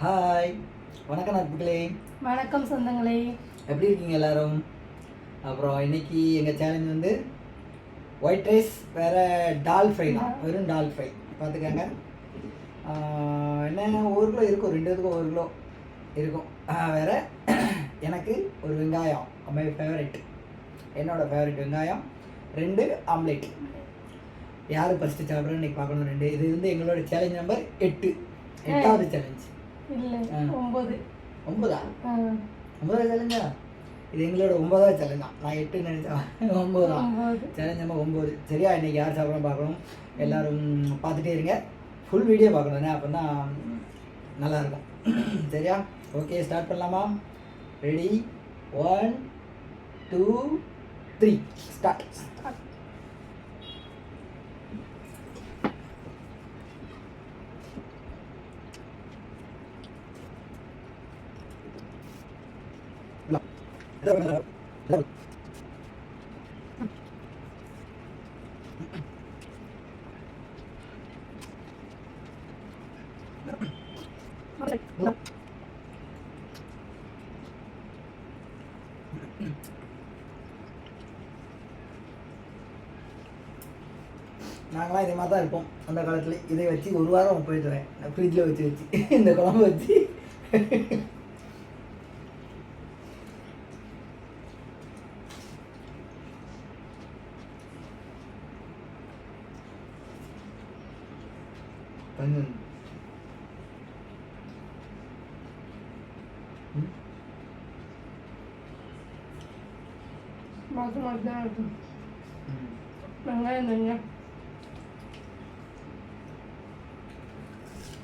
Hi வணக்கம் நட்புகளே வணக்கம் சொந்தங்களே. எப்படி இருக்கீங்க எல்லாரும்? அப்புறம் இன்னைக்கு எங்கள் சேலஞ்ச் வந்து ஒயிட் ரைஸ் வேறு டால் ஃப்ரை தான். வெறும் டால் ஃப்ரை பார்த்துக்கங்க. என்ன ஒரு கிலோ இருக்கும். ரெண்டு இதுக்கும் ஒரு கிலோ இருக்கும். வேற எனக்கு ஒரு வெங்காயம். மை ஃபேவரட் என்னோட ஃபேவரட் வெங்காயம். ரெண்டு ஆம்லேட் யார் ஃபஸ்ட்டு சாப்பிட்றேன்னு இன்னைக்கு பார்க்கணும்? ரெண்டு. இது வந்து எங்களோட சேலஞ்ச் நம்பர் எட்டு. எட்டாவது சேலஞ்ச் இல்லை ஒன்பதா ஆ, ஒன்பதாவது சேலஞ்சா இது எங்களோட ஒன்பதாவது சேலஞ்ச் தான். நான் எட்டு நினைச்சேன். ஒம்பது. தான் ஒம்பது சேலஞ்ச் ஒம்பது. சரியா? இன்னைக்கு யார் சாப்பிடணும் பார்க்கணும். எல்லாரும் பார்த்துட்டே இருங்க. ஃபுல் வீடியோ பார்க்கணும். அப்போ தான் நல்லாயிருக்கும் சரியா? ஓகே ஸ்டார்ட் பண்ணலாமா? Ready one two three start நாங்களாம் இதே மாதிரி தான் இருப்போம். அந்த காலத்தில் இதை வச்சு ஒரு வாரம் போயிடுவேன் ஃப்ரிட்ஜில் வச்சு வச்சு இந்த குழம்பு வச்சு. கொஞ்சம் ம் மாற்று மாற்று தான் இருக்கும் ம் வெங்காயம் தனியா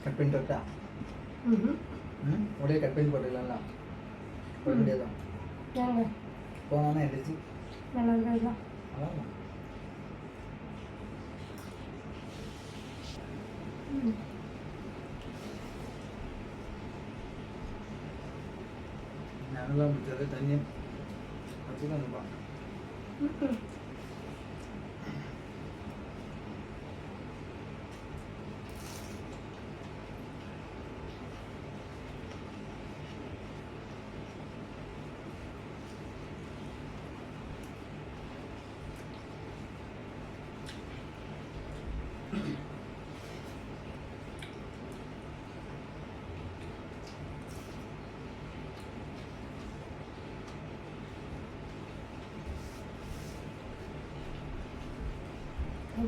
கட் பண்ணி தொட்டா ம் ம் உடைய கட் பண்ணி போட்டுக்கலாம்ல போட முடியாதான் ஏங்க போனானா எந்திரிச்சு நல்லா இருக்கா அதான் ഞാനെല്ലാം ചെറിയ തന്നെ അച്ഛനൊന്നും പറഞ്ഞു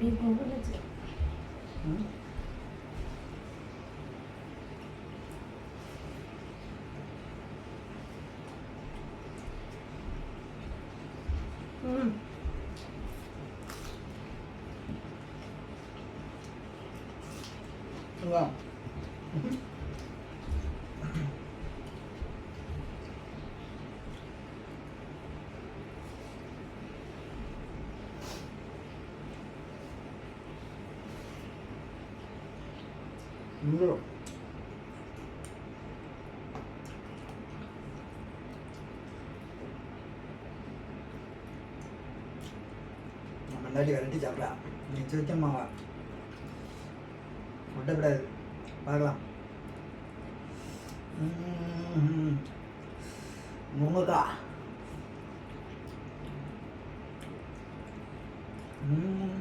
আমি ভুলে হুম இங்கே நம்ம விரட்டி சாப்பிடா. நீ வச்ச மாவா. பார்க்கலாம். முருங்கக்கா. ம்.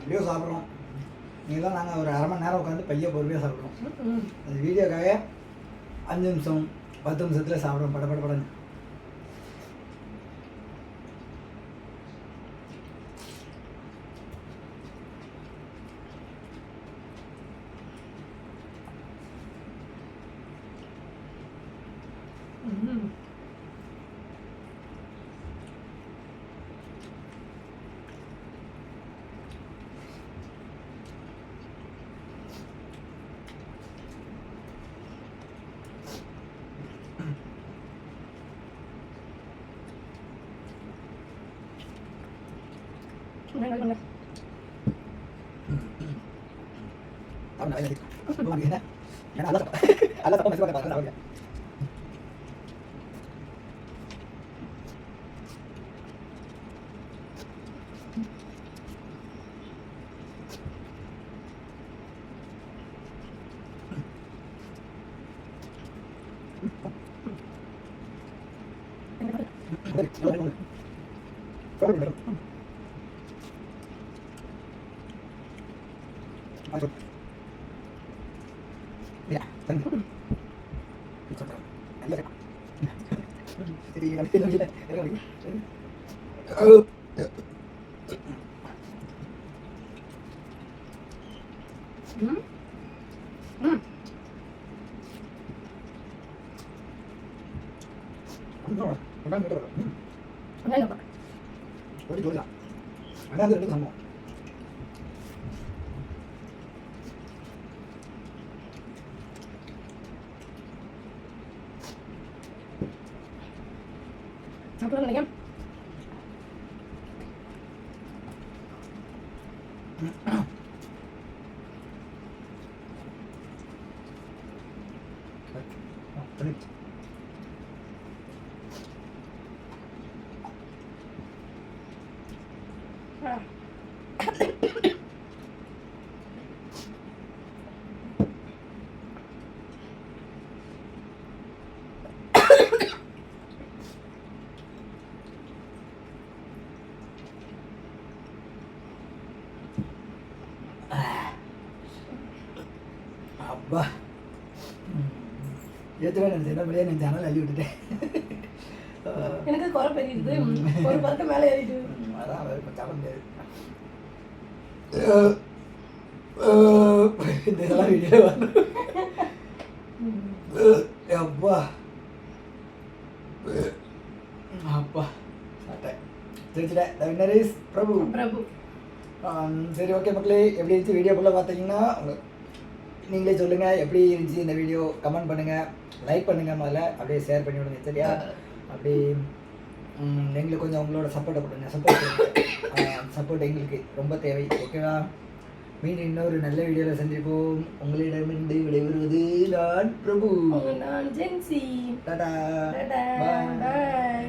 எப்படியோ சாப்பிட்றோம் நீங்களாம் நாங்கள் ஒரு அரை மணி நேரம் உட்காந்து பைய பொறுமையாக சாப்பிட்றோம். ம் அந்த வீடியோக்காக அஞ்சு நிமிஷம் பத்து நிமிஷத்தில் சாப்பிட்றோம். பட பட படன்னு. Tama na kayo na dito. Bumili na. Yan, alas ako. alas ako, mas magkatakas ako. Thank you. ഒരു ജോലിയാണ് അതാണ് രണ്ട് സംഭവം அப்புறம் நினைக்கிறேன் ஆ அப்பா ஏற்றுவே நினச்சேன் என்ன பண்ணியே நான் ஜன்னல் அள்ளி விட்டுட்டேன் எனக்கு குறை பெரியுது ஒரு பறக்க மேலே ஏறிட்டு அதான் சாப்பிட முடியாது இந்த இதெல்லாம் வீடியோ அப்பா அப்பா சாப்பிட்டேன் தெரிஞ்சுட்டேன் த வின்னர் இஸ் பிரபு பிரபு சரி ஓகே மக்களே எப்படி இருந்துச்சு வீடியோ ஃபுல்லாக பார்த்தீங்கன்னா நீங்களே சொல்லுங்கள் எப்படி இருந்துச்சு இந்த வீடியோ கமெண்ட் பண்ணுங்கள் லைக் பண்ணுங்கள் முதல்ல. அப்படியே ஷேர் பண்ணி விடுங்க சரியா? அப்படி எங்களுக்கு கொஞ்சம் உங்களோட சப்போர்ட்டை கொடுங்க. சப்போர்ட் சப்போர்ட் எங்களுக்கு ரொம்ப தேவை ஓகேவா மீண்டும் இன்னொரு நல்ல வீடியோவில் சந்திப்போம். உங்களிடமிருந்து விடைபெறுவது நான் பிரபு. நான் ஜென்சி. டாடா. பாய்